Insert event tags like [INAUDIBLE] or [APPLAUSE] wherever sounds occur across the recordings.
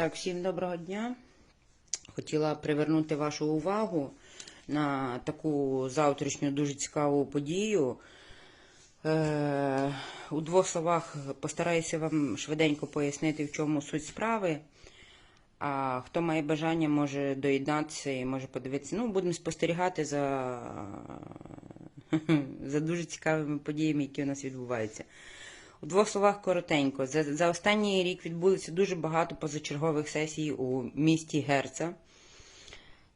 Так, всім доброго дня. Хотіла привернути вашу увагу на таку завтрашню дуже цікаву подію. Е, у двох словах постараюся вам швиденько пояснити, в чому суть справи. А хто має бажання, може доєднатися і може подивитися. Ну, будемо спостерігати за, [LAUGHS] за дуже цікавими подіями, які у нас відбуваються. У двох словах коротенько. За, за останній рік відбулося дуже багато позачергових сесій у місті Герца,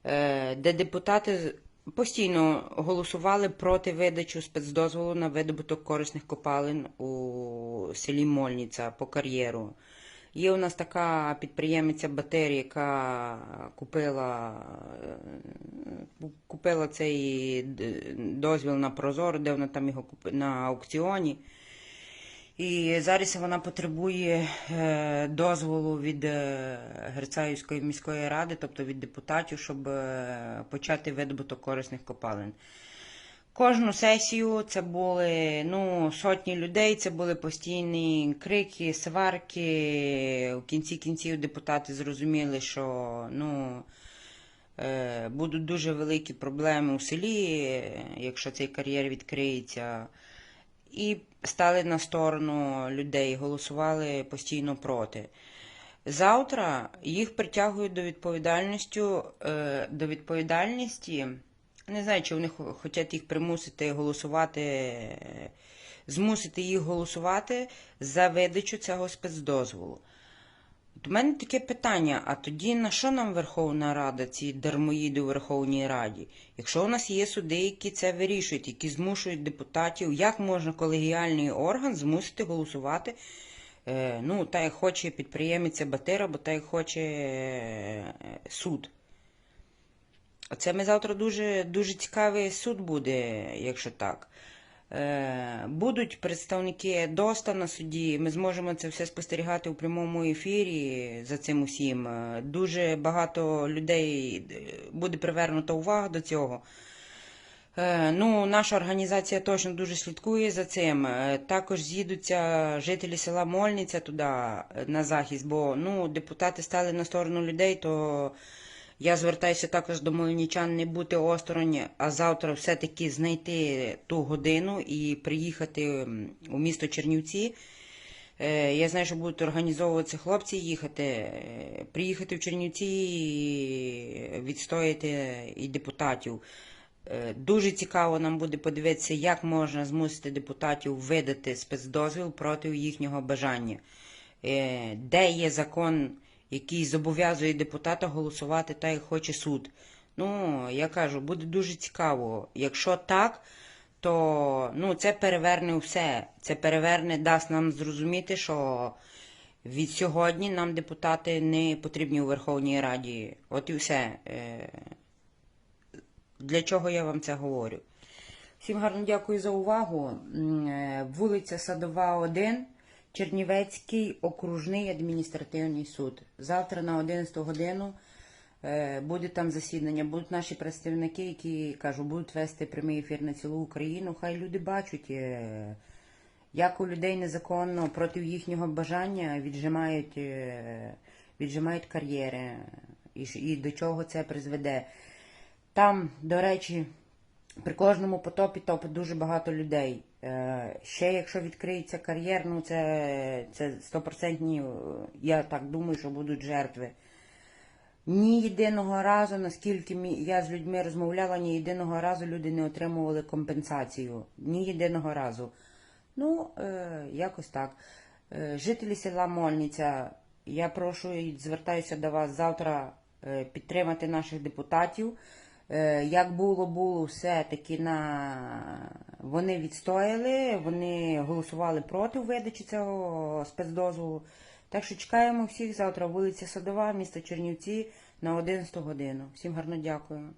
е, де депутати постійно голосували проти видачі спецдозволу на видобуток корисних копалин у селі Мольниця по кар'єру. Є у нас така підприємиця Батері, яка купила, е, купила цей дозвіл на Прозоро, де вона там його купи- на аукціоні. І зараз вона потребує е, дозволу від е, Герцаївської міської ради, тобто від депутатів, щоб е, почати видобуток корисних копалин. Кожну сесію це були ну, сотні людей, це були постійні крики, сварки. У кінці кінців депутати зрозуміли, що ну, будуть дуже великі проблеми у селі, якщо цей кар'єр відкриється. І стали на сторону людей, голосували постійно проти. Завтра їх притягують до відповідальності, е, до відповідальності. Не знаю, чи вони хочуть їх примусити голосувати, змусити їх голосувати за видачу цього спецдозволу. От у мене таке питання: а тоді на що нам Верховна Рада, ці дармоїди у Верховній Раді? Якщо у нас є суди, які це вирішують, які змушують депутатів, як можна колегіальний орган змусити голосувати? Е, ну, та як хоче підприємиця Батира, бо та як хоче е, суд. Оце ми завтра дуже, дуже цікавий суд буде, якщо так. Е, Будуть представники ДОСТа на суді. Ми зможемо це все спостерігати у прямому ефірі за цим усім. Е, Дуже багато людей е, буде привернута увага до цього. Ну, наша організація точно дуже слідкує за цим. Також з'їдуться жителі села Мольниця туди на захист, бо ну, депутати стали на сторону людей, то я звертаюся також до мольничан не бути осторонь, а завтра все-таки знайти ту годину і приїхати у місто Чернівці. Е, Я знаю, що будуть організовуватися хлопці їхати, е, приїхати в Чернівці і відстояти і депутатів. Е, Дуже цікаво нам буде подивитися, як можна змусити депутатів видати спецдозвіл проти їхнього бажання. Де є закон, який зобов'язує депутата голосувати так, як хоче суд. Ну, я кажу, буде дуже цікаво. Якщо так, то ну, це переверне все. Це переверне, дасть нам зрозуміти, що від сьогодні нам депутати не потрібні у Верховній Раді. От і все. Е, Для чого я вам це говорю? Всім гарно дякую за увагу. Е, Вулиця Садова, 1, Чернівецький окружний адміністративний суд. Завтра на 11 годину е, буде там засідання. Будуть наші представники, які кажу, будуть вести прямий ефір на цілу Україну. Хай люди бачать, е, як у людей незаконно проти їхнього бажання віджимають, е, віджимають кар'єри, і до чого це призведе. Там, до речі, при кожному потопі топить дуже багато людей. Е, ще якщо відкриється кар'єр, ну це, це 100%, е, я так думаю, що будуть жертви. Ні єдиного разу, наскільки я з людьми розмовляла, ні єдиного разу люди не отримували компенсацію. Ні єдиного разу. Ну, е, якось так. Жителі села Мольниця, я прошу і звертаюся до вас завтра підтримати наших депутатів. Е, як було, було все-таки на вони відстояли, вони голосували проти видачі цього спецдозволу. Так що чекаємо всіх завтра. Вулиця Садова, місто Чернівці на 11 годину. Всім гарно дякую.